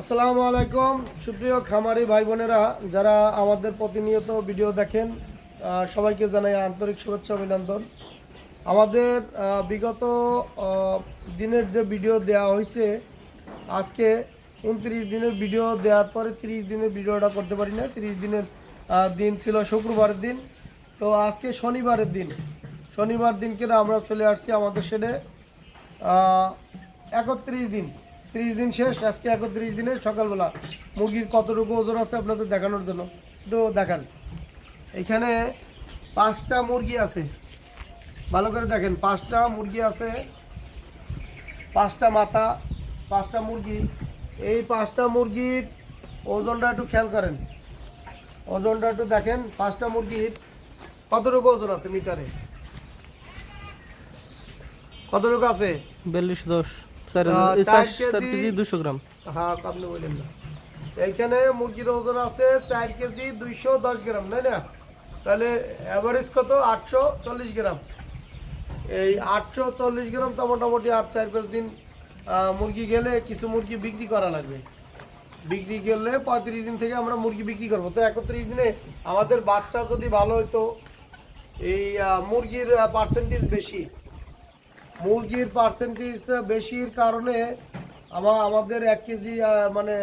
আসসালামু আলাইকুম। সুপ্রিয় খামারি ভাই বোনেরা যারা আমাদের প্রতিনিয়ত ভিডিও দেখেন সবাইকে জানাই আন্তরিক শুভেচ্ছা অভিনন্দন। আমাদের বিগত দিনের যে ভিডিও দেওয়া হয়েছে আজকে উনত্রিশ দিনের ভিডিও দেওয়ার পরে তিরিশ দিনের ভিডিওটা করতে পারি না তিরিশ দিনের দিন ছিল শুক্রবারের দিন। তো আজকে শনিবারের দিন। শনিবার দিনকে আমরা চলে আসছি আমাদের সেটে একত্রিশ দিন। ত্রিশ দিন শেষ, আজকে একত্রিশ দিনে সকালবেলা। মুরগির কতটুকু ওজন আছে আপনাদের দেখানোর জন্য। একটু দেখান। এখানে পাঁচটা মুরগি আছে। ভালো করে দেখেন, পাঁচটা মুরগি আছে, পাঁচটা মাথা, পাঁচটা মুরগি। এই পাঁচটা মুরগির ওজনটা একটু খেয়াল করেন। ওজনটা একটু দেখেন, পাঁচটা মুরগির কতটুকু ওজন আছে মিটারে? কতটুকু আছে? বিয়াল্লিশ দশ। কেজি দুশো গ্রাম। হ্যাঁ আপনি বললেন না। এইখানে মুরগির ওজন আছে চার কেজি দুইশো দশ গ্রাম তাই না? তাহলে অ্যাভারেজ কত? আটশো চল্লিশ গ্রাম। এই আটশো চল্লিশ গ্রাম তো মোটামুটি আর চার পাঁচ দিন মুরগি গেলে কিছু মুরগি বিক্রি করা লাগবে। বিক্রি করলে পঁয়ত্রিশ দিন থেকে আমরা মুরগি বিক্রি করব। তো একত্রিশ দিনে আমাদের বাচ্চা যদি ভালো হতো এই মুরগির পার্সেন্টেজ বেশি মুরগির পার্সেন্টেজ বেশির কারণে আমার আমাদের এক কেজি মানে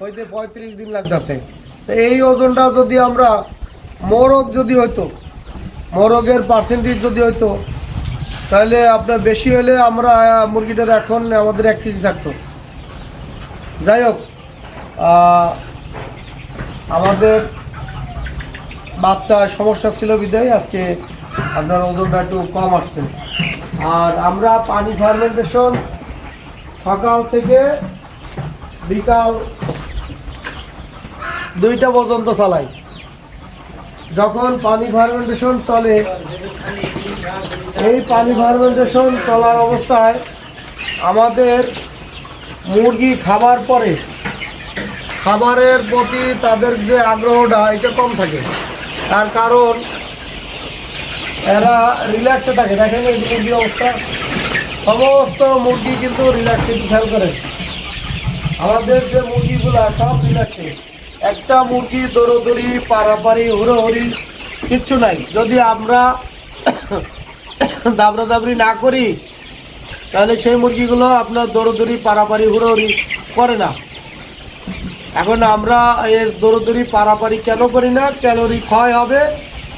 হইতে পঁয়ত্রিশ দিন লাগতেছে। এই ওজনটা যদি আমরা, মোরগ যদি হইতো, মোরগের পার্সেন্টেজ যদি হইতো, তাহলে আপনার বেশি হলে আমরা মুরগিটার এখন আমাদের এক কেজি থাকতো। যাই হোক আমাদের বাচ্চা সমস্যা ছিল বিদায়। আজকে আপনার ওজনটা একটু কম আসছে। আর আমরা পানি ফার্মেন্টেশন সকাল থেকে বিকাল দুইটা পর্যন্ত চালাই। যখন পানি ফার্মেন্টেশন চলে, এই পানি ফার্মেন্টেশন চলার অবস্থায় আমাদের মুরগি খাবার পরে, খাবারের প্রতি তাদের যে আগ্রহটা, এটা কম থাকে। তার কারণ এরা রিল্যাক্সে থাকে। দেখেন এই মুরগির অবস্থা? সমস্ত মুরগি কিন্তু রিল্যাক্সে খেয়াল করে। আমাদের যে মুরগিগুলো সব রিল্যাক্সে একটা মুরগি দৌড়দৌড়ি পাড়াপাড়ি হুড়োহুড়ি, কিচ্ছু নাই। যদি আমরা দাবড়া দাবড়ি না করি, তাহলে সেই মুরগিগুলো আপনার দৌড়দৌড়ি পাড়াপাড়ি হুড়োহুড়ি করে না। এখন আমরা এর দৌড়দৌড়ি, পারাপারি কেন করি না? ক্যালোরি ক্ষয় হবে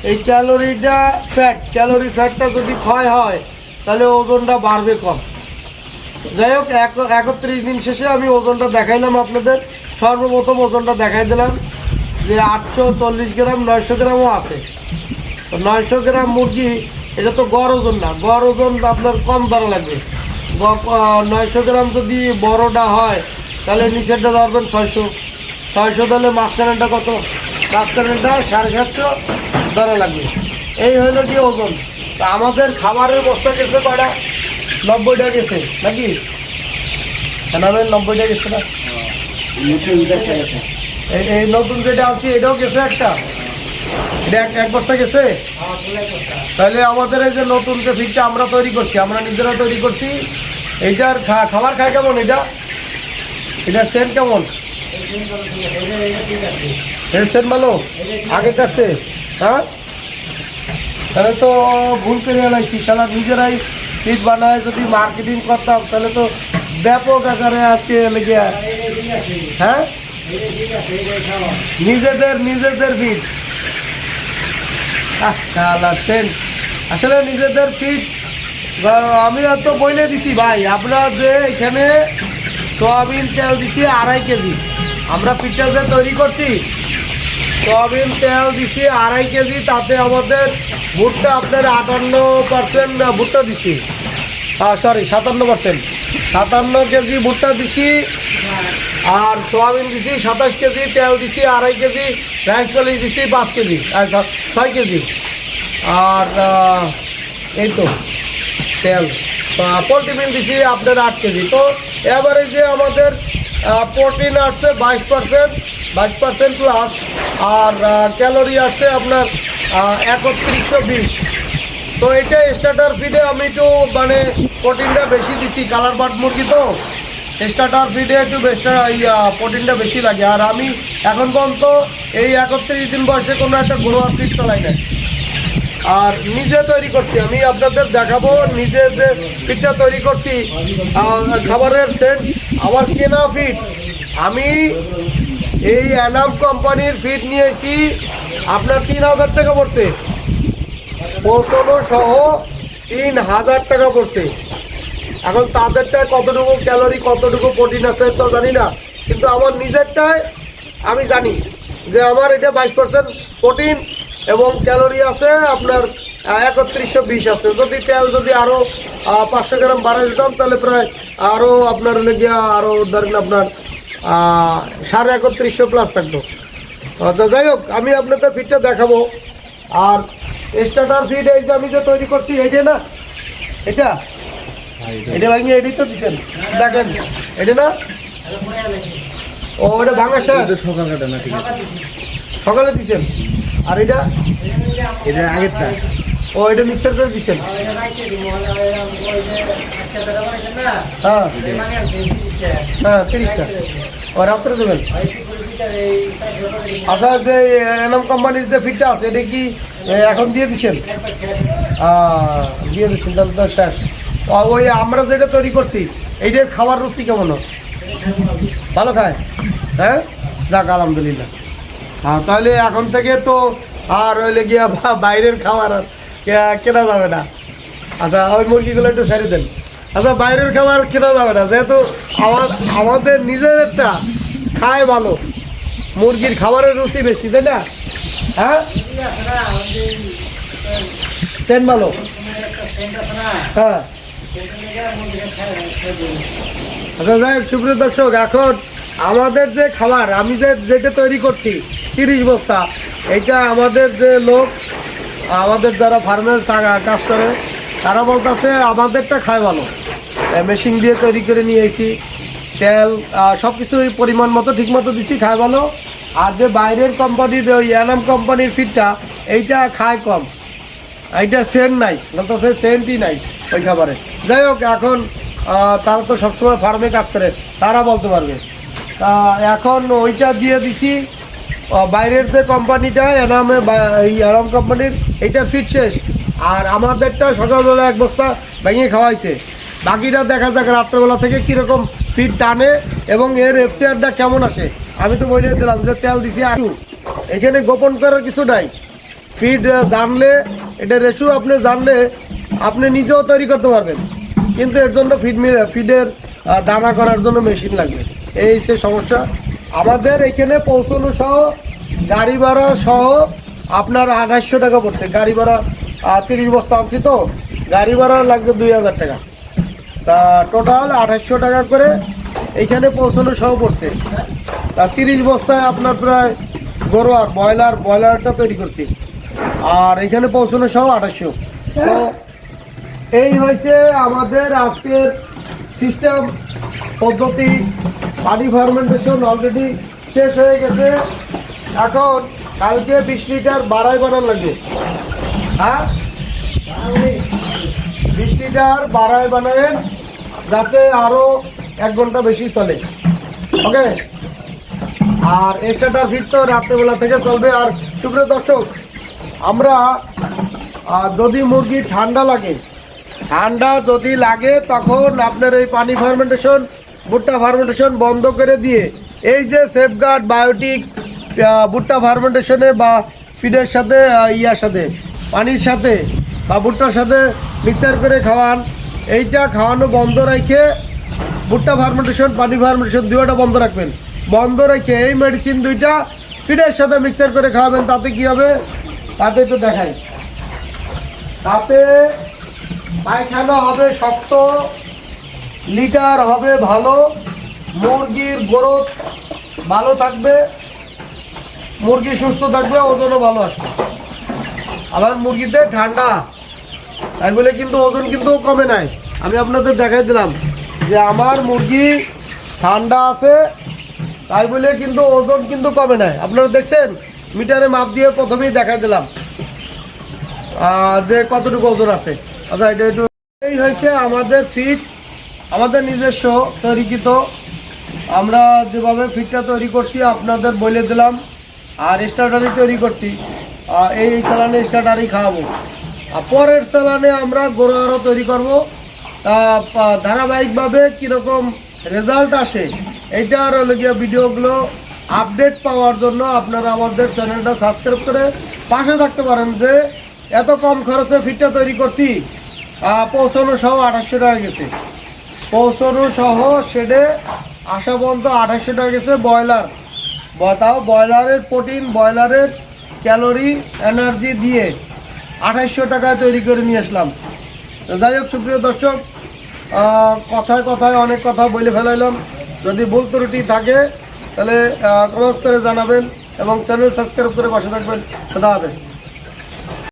এই ক্যালোরিটা ফ্যাট ক্যালোরি ফ্যাটটা যদি ক্ষয় হয়, তাহলে ওজনটা বাড়বে কম। যাই হোক, এক- একত্রিশ দিন শেষে আমি ওজনটা দেখাইলাম আপনাদের। সর্বপ্রথম ওজনটা দেখাই দিলাম যে আটশো চল্লিশ গ্রাম, নয়শো গ্রামও আছে। তো নয়শো গ্রাম মুরগি, এটা তো গড় ওজন না। গড় ওজন আপনার কম ধরা লাগবে। নয়শো গ্রাম যদি বড়টা হয়, তাহলে নিচেরটা ধরবেন ছয়শো। ছয়শো তাহলে মাঝখানেটা কত? মাঝখানেরটা সাড়ে সাতশো ধরা লাগবে। এই হলো কি ওজন। তা আমাদের খাবারের বস্তা গেছে কয়টা? নব্বইটা গেছে নাকি? নামের নব্বইটা গেছে না? এই এই নতুন যেটা আনছি এটাও গেছে একটা। এটা এক বস্তা গেছে? তাহলে আমাদের এই যে নতুন যে ফিডটা আমরা তৈরি করছি আমরা নিজেরা তৈরি করছি এইটার খাবার খায় কেমন এটা? এটার সেন্ট কেমন? সেন্ট ভালো আগেরটার সে হ্যাঁ? তাহলে তো ভুল করে এলাইছি সালা নিজেরাই ফিট বানায় যদি মার্কেটিং করতাম, তাহলে তো ব্যাপক আকারে আজকে লেগে হ্যাঁ? নিজেদের নিজেদের ফিট সেন্ট আসলে নিজেদের ফিট আমি তো বইলে দিছি, ভাই। আপনার যে এখানে সয়াবিন তেল দিছি, আড়াই কেজি। আমরা ফিটটা যে তৈরি করছি সয়াবিন তেল দিছি, আড়াই কেজি, তাতে আমাদের ভুট্টা আপনার আটান্ন পার্সেন্ট ভুট্টা দিছি। সরি সাতান্ন পার্সেন্ট সাতান্ন কেজি ভুট্টা দিছি, আর সোয়াবিন দিছি, সাতাশ কেজি তেল দিছি, আড়াই কেজি রাইস পালিশ দিছি, পাঁচ কেজি ছয় কেজি। আর এই তো, তেল। পোলট্রি মিল দিছি আপনার আট কেজি। তো এবারে যে আমাদের প্রোটিন আসছে বাইশ পার্সেন্ট বাইশ পার্সেন্ট প্লাস আর ক্যালোরি আসছে আপনার একত্রিশশো বিশ। তো এটা স্টার্টার ফিডে আমি একটু মানে প্রোটিনটা বেশি দিছি কালার বাট মুরগি তো। স্টার্টার ফিডে একটু বেস্টার ইয়া প্রোটিনটা বেশি লাগে। আর আমি এখন পর্যন্ত এই একত্রিশ দিন বয়সে কোনো একটা ঘরোয়া ফিড চালাই না আর নিজে তৈরি করছি, আমি আপনাদের দেখাবো নিজে যে ফিডটা তৈরি করছি খাবারের সেন্ট আমার কেনা ফিড আমি এই অ্যানাম কোম্পানির ফিট নিয়েছি। আপনার তিন হাজার টাকা পড়ছে। পৌঁছানো সহ তিন হাজার টাকা পড়ছে। এখন তাদেরটায় কতটুকু ক্যালোরি কতটুকু প্রোটিন আছে তো জানি না। কিন্তু আমার নিজেরটায় আমি জানি যে আমার এটা বাইশ পার্সেন্ট প্রোটিন এবং ক্যালোরি আছে আপনার একত্রিশশো বিশ আছে। যদি তেল যদি আরও পাঁচশো গ্রাম বাড়াই দিতাম তাহলে প্রায় আরও আপনার গিয়া আরও ধরেন আপনার সাড়ে একত্রিশশো প্লাস থাকতো। তো যাই হোক আমি আপনাদের ফিটটা দেখাবো। আর স্টার্টার ফিট এই যে আমি যে তৈরি করছি এইটা না এটা? এটা। ভাঙিয়ে এটাই তো দিচ্ছেন দেখেন এটা না? ও ওটা ভাঙা শেষ। সকাল না ঠিক আছে। সকালে দিছেন। আর এটা? এটা আগেরটা। ও এটা মিক্সার করে দিছেন। হ্যাঁ। হ্যাঁ রাত্রে দেবেন? আচ্ছা যে কোম্পানির যে আছে এটা কি এখন দিয়ে আহ, দিয়ে দিচ্ছেন ওই আমরা যেটা তৈরি করছি এইটার খাবার রুচি কেমন? ভালো খায়? হ্যাঁ? যাক আলহামদুলিল্লাহ। হ্যাঁ তাহলে এখন থেকে তো আর হইলে গিয়া বাইরের খাবার আর কেনা যাবে না। আচ্ছা ওই মুরগিগুলো একটু ছেড়ে দেন। আচ্ছা বাইরের খাবার কেনা যাবে না যেহেতু আমাদের নিজের একটা খায় ভালো। মুরগির খাবারের রুচি বেশি তাই না? হ্যাঁ? সেন ভালো। হ্যাঁ। আচ্ছা যাই হোক, সুপ্রিয় দর্শক এখন আমাদের যে খাবার আমি যে যেটা তৈরি করছি তিরিশ বস্তা এটা আমাদের যে লোক আমাদের যারা ফার্মের কাজ করে। তারা বলতেছে, আমাদেরটা খায় ভালো। মেশিন দিয়ে তৈরি করে নিয়ে এসি তেল সব কিছুই পরিমাণ মতো ঠিক মতো দিচ্ছি খায় ভালো। আর যে বাইরের কোম্পানির ওই অ্যানাম কোম্পানির ফিডটা এইটা খায় কম। এইটা সেন্ট নাই, বলতেছে সেন্টই নাই ওই খাবারে। যাই হোক, এখন তারা তো সবসময় ফার্মে কাজ করে, তারা বলতে পারবে। এখন ওইটা দিয়ে দিছি বাইরের যে কোম্পানিটা এনামে এই আরাম কোম্পানির এইটা ফিট শেষ। আর আমাদেরটা সকালবেলা এক বস্তা ভেঙে খাওয়াইছে। বাকিটা দেখা যাক রাত্রেবেলা থেকে কীরকম ফিট টানে এবং এর এফসিআরটা কেমন আসে। আমি তো বলে দিলাম যে তেল দিছি আলু এখানে গোপন করার কিছু নাই। ফিড জানলে, এটা রেশু আপনি জানলে আপনি নিজেও তৈরি করতে পারবেন। কিন্তু এর জন্য ফিড ফিডের দানা করার জন্য মেশিন লাগবে। এই সে সমস্যা। আমাদের এখানে পৌঁছানো সহ গাড়ি ভাড়া সহ আপনার আঠাশশো টাকা পড়ছে। গাড়ি ভাড়া তিরিশ বস্তা আনছি তো, গাড়ি ভাড়া লাগছে দুই হাজার টাকা। তা টোটাল আঠাশশো টাকা করে এইখানে পৌঁছানো সহ পড়ছে। তা তিরিশ বস্তায় আপনার প্রায় গরু আর ব্রয়লার, ব্রয়লারটা তৈরি করছি। আর এখানে পৌঁছানো সহ আঠাশশো তো এই হয়েছে আমাদের আজকের সিস্টেম পদ্ধতি পানি ফার্মেন্টেশন অলরেডি শেষ হয়ে গেছে। এখন কালকে বিশ লিটার বাড়াই বানান লাগবে। হ্যাঁ বিশ লিটার বাড়াই বানাবেন যাতে আরও এক ঘণ্টা বেশি চলে। ওকে আর স্টার্টার ফিট তো রাত্রেবেলা থেকে চলবে। আর সুপ্রিয় দর্শক, আমরা যদি মুরগি ঠান্ডা লাগে, ঠান্ডা যদি লাগে, তখন আপনার এই পানি ফার্মেন্টেশন ভুট্টা ফার্মেন্টেশন বন্ধ করে দিয়ে, এই যে সেফগার্ড বায়োটিক ভুট্টা ফার্মেন্টেশনে বা ফিডের সাথে ইয়ার সাথে পানির সাথে বা ভুট্টার সাথে মিক্সার করে খাওয়ান। এইটা খাওয়ানো বন্ধ রেখে ভুট্টা ফার্মেন্টেশন পানি ফার্মেন্টেশন দুইটা বন্ধ রাখবেন। বন্ধ রেখে এই মেডিসিন দুইটা ফিডের সাথে মিক্সার করে খাওয়াবেন, তাতে কি হবে? তাতে একটু দেখাই। তাতে পায়খানা হবে শক্ত, লিটার হবে ভালো, মুরগির গ্রোথ ভালো থাকবে, মুরগি সুস্থ থাকবে, ওজনও ভালো আসবে। আবার মুরগিতে ঠান্ডা। তাই বলে কিন্তু ওজন কিন্তু কমে নাই। আমি আপনাদের দেখাই দিলাম যে আমার মুরগি ঠান্ডা আছে, তাই বলে কিন্তু ওজন কিন্তু কমে নাই। আপনারা দেখছেন? মিটারে মাপ দিয়ে প্রথমেই দেখাই দিলাম। যে কতটুকু ওজন আছে। আচ্ছা এটা একটু এই হয়েছে আমাদের ফিট। আমাদের নিজস্ব তৈরিকৃত। আমরা যেভাবে ফিটটা তৈরি করছি, আপনাদের বলে দিলাম। আর স্টার্টারই তৈরি করছি। এই চালানে স্টার্টারই খাওয়াবো। আর পরের চালানে আমরা গরু আরও তৈরি করব। ধারাবাহিকভাবে কীরকম রেজাল্ট আসে এইটার হলো গিয়ে ভিডিওগুলো আপডেট পাওয়ার জন্য আপনারা আমাদের চ্যানেলটা সাবস্ক্রাইব করে পাশে থাকতে পারেন যে এত কম খরচে ফিটটা তৈরি করছি। পৌঁছানো সহ আঠাশশো টাকা গেছে। পৌঁছানো সহ শেডে আসা পর্যন্ত আঠাশশো টাকা গেছে ব্রয়লার। তাও ব্রয়লারের প্রোটিন ব্রয়লারের ক্যালোরি, এনার্জি দিয়ে আঠাইশো টাকায় তৈরি করে নিয়ে আসলাম। যাই হোক, সুপ্রিয় দর্শক কথায় কথায় অনেক কথা বলে ফেলাইলাম। যদি ভুল ত্রুটি থাকে, তাহলে কমেন্টস করে জানাবেন এবং চ্যানেল সাবস্ক্রাইব করে বসে থাকবেন। খোদা হাফেজ।